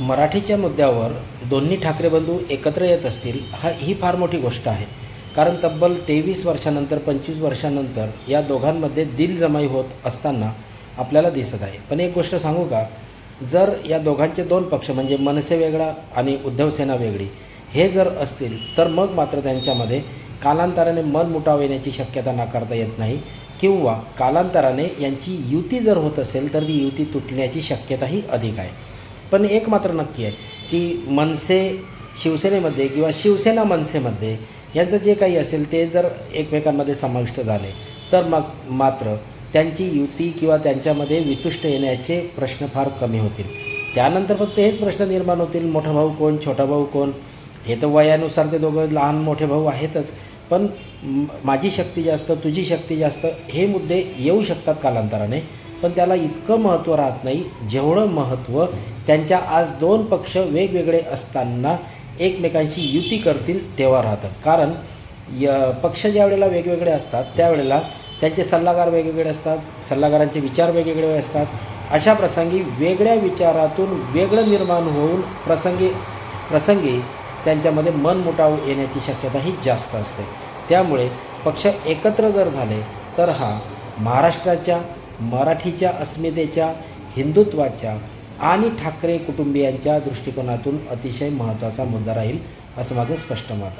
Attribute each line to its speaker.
Speaker 1: मराठीच्या मुद्द्यावर दोन्ही ठाकरे बंधू एकत्र येत असतील हा ही फार मोठी गोष्ट आहे. कारण तब्बल तेवीस वर्षानंतर पंचवीस वर्षानंतर या दोघांमध्ये दिलजमाई होत असताना आपल्याला दिसत आहे. पण एक गोष्ट सांगू का? जर या दोघांचे दोन पक्ष म्हणजे मनसे वेगळा आणि उद्धवसेना वेगळी हे जर असतील तर मग मात्र त्यांच्यामध्ये कालांतराने मन मुटाव येण्याची शक्यता नाकारता येत नाही. किंवा कालांतराने यांची युती जर होत असेल तर ती युती तुटण्याची शक्यताही अधिक आहे. पण एक मात्र नक्की आहे की मनसे शिवसेनेमध्ये किंवा शिवसेना मनसेमध्ये यांचं जे काही असेल ते जर एकमेकांमध्ये समाविष्ट झाले तर मग मात्र त्यांची युती किंवा त्यांच्यामध्ये वितुष्ट येण्याचे प्रश्न फार कमी होतील. त्यानंतर फक्त हेच प्रश्न निर्माण होतील मोठा भाऊ कोण छोटा भाऊ कोण? हे तर वयानुसार ते दोघं लहान मोठे भाऊ आहेतच. पण माझी शक्ती जास्त तुझी शक्ती जास्त हे मुद्दे येऊ शकतात कालांतराने. पण त्याला इतकं महत्त्व राहत नाही जेवढं महत्त्व त्यांच्या आज दोन पक्ष वेगवेगळे असताना एकमेकांशी युती करतील तेव्हा राहतं कारण य पक्ष ज्या वेळेला वेगवेगळे असतात त्यावेळेला त्यांचे सल्लागार वेगवेगळे असतात सल्लागारांचे विचार वेगवेगळे असतात. अशा प्रसंगी वेगळ्या विचारातून वेगळं निर्माण होऊन प्रसंगी प्रसंगी त्यांच्यामध्ये मनमुटाव येण्याची शक्यता ही जास्त असते. त्यामुळे पक्ष एकत्र जर झाले तर हा महाराष्ट्राच्या मराठीच्या अस्मितेच्या हिंदुत्वाच्या आणि ठाकरे कुटुंबियांच्या दृष्टिकोनातून अतिशय महत्त्वाचा मुद्दा राहील असं माझं स्पष्ट मत आहे.